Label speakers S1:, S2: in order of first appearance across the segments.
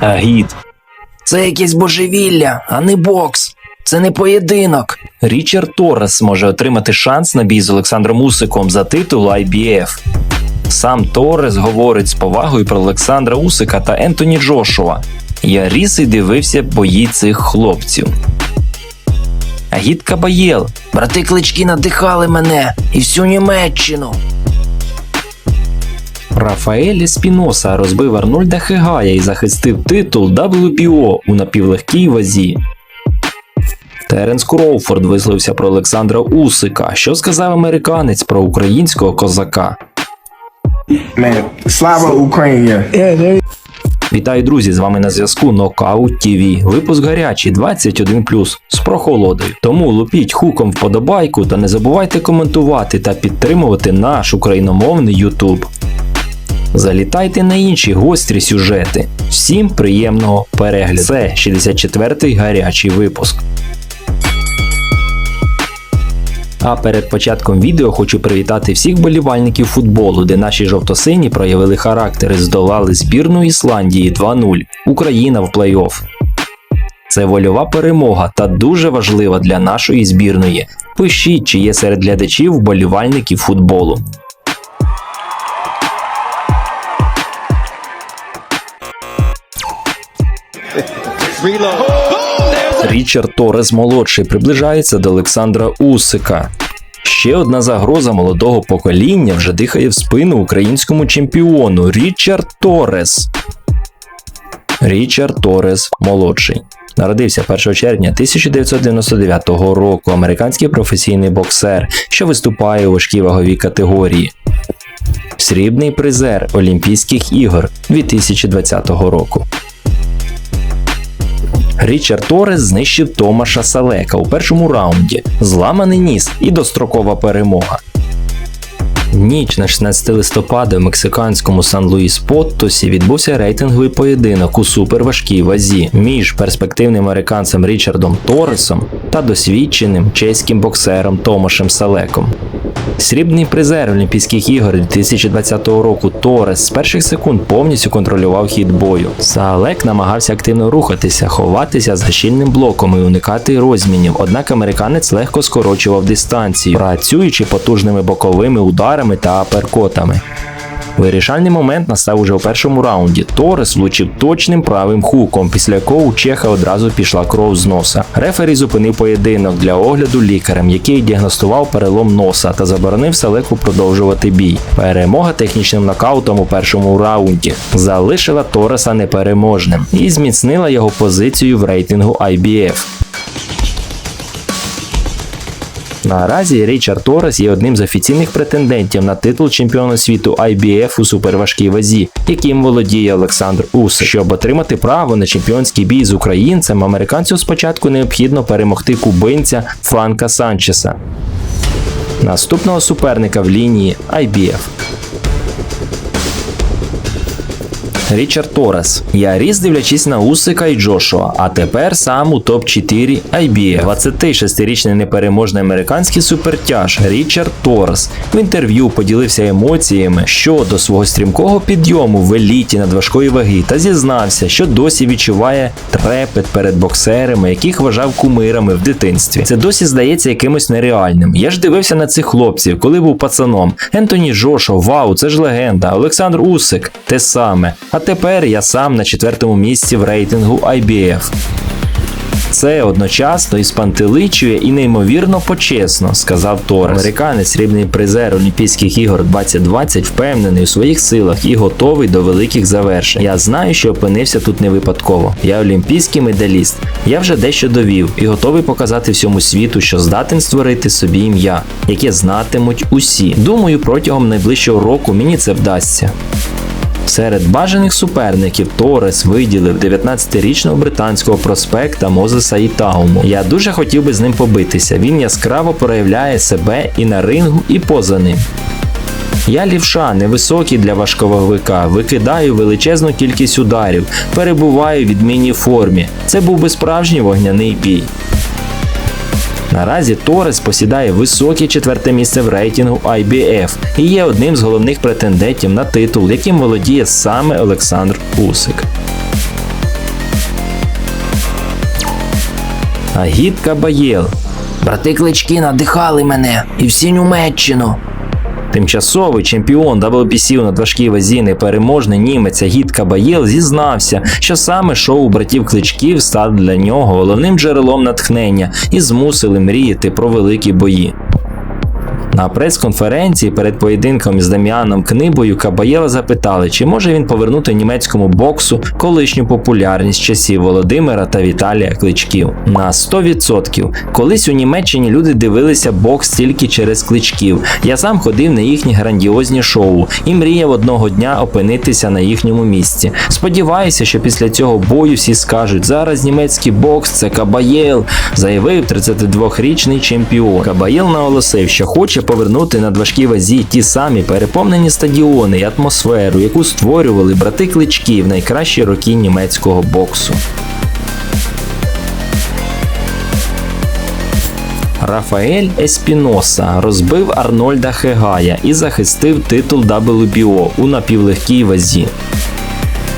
S1: Агіт.
S2: Це якесь божевілля, а не бокс. Це не поєдинок.
S1: Річард Торрес може отримати шанс на бій з Олександром Усиком за титул IBF. Сам Торрес говорить з повагою про Олександра Усика та Ентоні Джошуа. Я ріс і дивився бої цих хлопців. Агіт Кабаєл.
S2: Брати клички надихали мене і всю Німеччину.
S1: Рафаель Еспіноса розбив Арнольда Хегая і захистив титул WBO у напівлегкій вазі. Теренс Кроуфорд висловився про Олександра Усика. Що сказав американець про українського козака?
S3: Man, Slava Ukraine.
S1: Вітаю, друзі! З вами на зв'язку Knockout TV. Випуск гарячий 21 з прохолодою. Тому лупіть хуком вподобайку та не забувайте коментувати та підтримувати наш україномовний YouTube. Залітайте на інші гострі сюжети. Всім приємного перегляду. Це 64-й гарячий випуск. А перед початком відео хочу привітати всіх болівальників футболу, де наші жовтосині проявили характер і здолали збірну Ісландії 2-0. Україна в плей-офф. Це вольова перемога та дуже важлива для нашої збірної. Пишіть, чи є серед глядачів вболівальників футболу. Річард Торес молодший приближається до Олександра Усика. Ще одна загроза молодого покоління вже дихає в спину українському чемпіону Річард Торес. Річард Торес молодший. Народився 1 червня 1999 року. Американський професійний боксер, що виступає у важкій ваговій категорії. Срібний призер Олімпійських ігор 2020 року. Річард Торес знищив Томаша Салека у першому раунді, зламаний ніс і дострокова перемога. Ніч на 16 листопада в мексиканському Сан-Луїс Поттосі відбувся рейтинговий поєдинок у суперважкій вазі між перспективним американцем Річардом Торресом та досвідченим чеським боксером Томашем Салеком. Срібний призер Олімпійських ігор 2020 року Торес з перших секунд повністю контролював хід бою. Салек намагався активно рухатися, ховатися за щільним блоком і уникати розмінів, однак американець легко скорочував дистанцію, працюючи потужними боковими ударами та аперкотами. Вирішальний момент настав уже у першому раунді. Торес влучив точним правим хуком, після якого у Чеха одразу пішла кров з носа. Рефері зупинив поєдинок для огляду лікарем, який діагностував перелом носа та заборонив Салеку продовжувати бій. Перемога технічним нокаутом у першому раунді залишила Тореса непереможним і зміцнила його позицію в рейтингу IBF. Наразі Річард Торрес є одним з офіційних претендентів на титул чемпіона світу IBF у суперважкій вазі, яким володіє Олександр Ус. Щоб отримати право на чемпіонський бій з українцем, американцю спочатку необхідно перемогти кубинця Франка Санчеса. Наступного суперника в лінії IBF. Річард Торрес. Я ріс дивлячись на Усика і Джошуа, а тепер сам у топ-4 IBF. 26-річний непереможний американський супертяж Річард Торрес в інтерв'ю поділився емоціями щодо свого стрімкого підйому в еліті надважкої ваги та зізнався, що досі відчуває трепет перед боксерами, яких вважав кумирами в дитинстві. Це досі здається якимось нереальним. Я ж дивився на цих хлопців, коли був пацаном. Ентоні Джошуа, вау, це ж легенда. Олександр Усик, те саме. А тепер я сам на четвертому місці в рейтингу IBF. Це одночасно і спантеличує і неймовірно почесно, сказав Торрес. Американець срібний призер Олімпійських ігор 2020 впевнений у своїх силах і готовий до великих завершень. Я знаю, що опинився тут не випадково. Я олімпійський медаліст. Я вже дещо довів і готовий показати всьому світу, що здатен створити собі ім'я, яке знатимуть усі. Думаю, протягом найближчого року мені це вдасться. Серед бажаних суперників Торес виділив 19-річного британського проспекта Мозеса Ітауму. Я дуже хотів би з ним побитися. Він яскраво проявляє себе і на рингу, і поза ним. Я лівша, невисокий для важковаговика, викидаю величезну кількість ударів, перебуваю в відмінній формі. Це був би справжній вогняний бій. Наразі Торес посідає високе четверте місце в рейтингу IBF і є одним з головних претендентів на титул, яким володіє саме Олександр Усик. Агіт Баєл.
S2: Брати клички надихали мене і всі Німеччину.
S1: Тимчасовий чемпіон WBC у надважкій вазі непереможний німець Агіт Кабаєл зізнався, що саме шоу братів кличків стало для нього головним джерелом натхнення і змусили мріяти про великі бої. На прес-конференції перед поєдинком із Даміаном Книбою Кабаєла запитали, чи може він повернути німецькому боксу колишню популярність часів Володимира та Віталія Кличків. На 100%. Колись у Німеччині люди дивилися бокс тільки через кличків. Я сам ходив на їхні грандіозні шоу і мріяв одного дня опинитися на їхньому місці. Сподіваюся, що після цього бою всі скажуть: зараз німецький бокс це Кабаєл, заявив 32-річний чемпіон. Кабаєл наголосив, що хоче повернути на важкій вазі ті самі переповнені стадіони і атмосферу, яку створювали брати клички в найкращі роки німецького боксу. Рафаель Еспіноса розбив Арнольда Хегая і захистив титул WBO у напівлегкій вазі.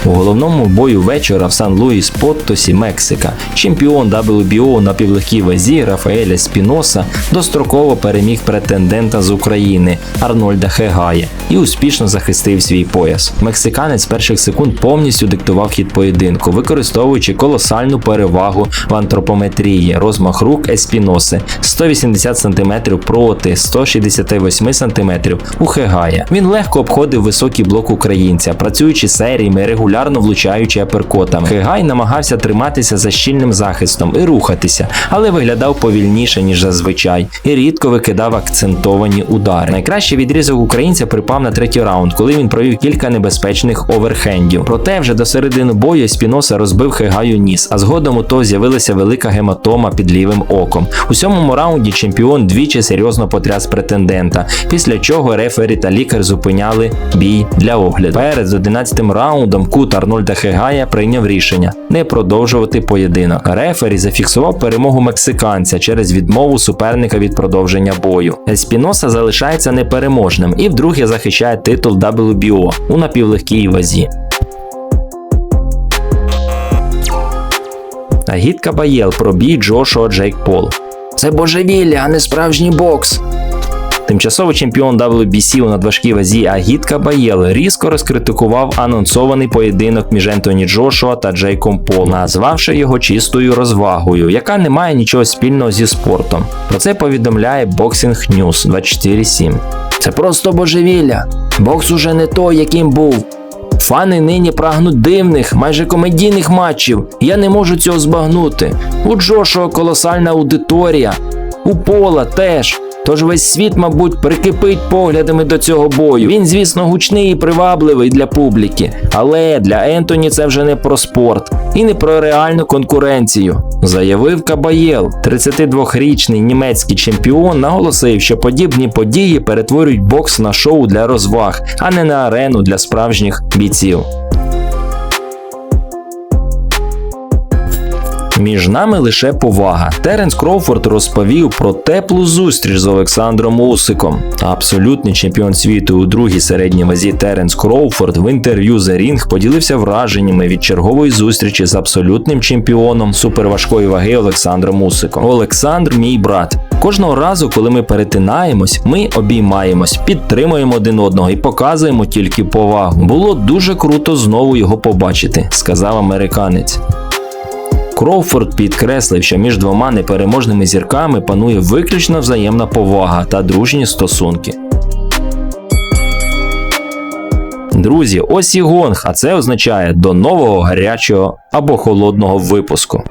S1: У головному бою вечора в Сан-Луїс Поттосі, Мексика, чемпіон WBO на півлегкій вазі Рафаеля Спіноса достроково переміг претендента з України Арнольда Хегая і успішно захистив свій пояс. Мексиканець перших секунд повністю диктував хід поєдинку, використовуючи колосальну перевагу в антропометрії, розмах рук Еспіноси 180 см проти 168 см у Хегая. Він легко обходив високий блок українця, працюючи серіями, регулярно влучаючи аперкотами. Хегай намагався триматися за щільним захистом і рухатися, але виглядав повільніше ніж зазвичай, і рідко викидав акцентовані удари. Найкращий відрізок українця припав на третій раунд, коли він провів кілька небезпечних оверхендів. Проте вже до середини бою Спіноса розбив Хегаю ніс, а згодом у того з'явилася велика гематома під лівим оком. У сьомому раунді чемпіон двічі серйозно потряс претендента, після чого рефері та лікар зупиняли бій для огляду. Перед 11 раундом кут Арнольда Хегая прийняв рішення не продовжувати поєдинок. Рефері зафіксував перемогу мексиканця через відмову суперника від продовження бою. Еспіноса залишається непереможним і вдруге захищає титул WBO у напівлегкій вазі. Агіт Кабаєл про бій Джошуа Джейк Пол.
S2: Це божевілля, а не справжній бокс.
S1: Тимчасовий чемпіон WBC у надважкій вазі Агіт Кабаєл різко розкритикував анонсований поєдинок між Ентоні Джошуа та Джейком Пол, назвавши його чистою розвагою, яка не має нічого спільного зі спортом. Про це повідомляє Boxing News 24.7.
S2: Це просто божевілля. Бокс уже не той, яким був. Фани нині прагнуть дивних, майже комедійних матчів. Я не можу цього збагнути. У Джошуа колосальна аудиторія, у Пола теж. Тож весь світ, мабуть, прикипить поглядами до цього бою. Він, звісно, гучний і привабливий для публіки, але для Ентоні це вже не про спорт і не про реальну конкуренцію.
S1: Заявив Кабаєл, 32-річний німецький чемпіон, наголосив, що подібні події перетворюють бокс на шоу для розваг, а не на арену для справжніх бійців. Між нами лише повага. Теренс Кроуфорд розповів про теплу зустріч з Олександром Усиком. Абсолютний чемпіон світу у другій середній вазі Теренс Кроуфорд в інтерв'ю The Ring поділився враженнями від чергової зустрічі з абсолютним чемпіоном суперважкої ваги Олександром Усиком. Олександр, мій брат. Кожного разу, коли ми перетинаємось, ми обіймаємось, підтримуємо один одного і показуємо тільки повагу. Було дуже круто знову його побачити, сказав американець. Кроуфорд підкреслив, що між двома непереможними зірками панує виключно взаємна повага та дружні стосунки. Друзі, ось і гонг, а це означає до нового гарячого або холодного випуску.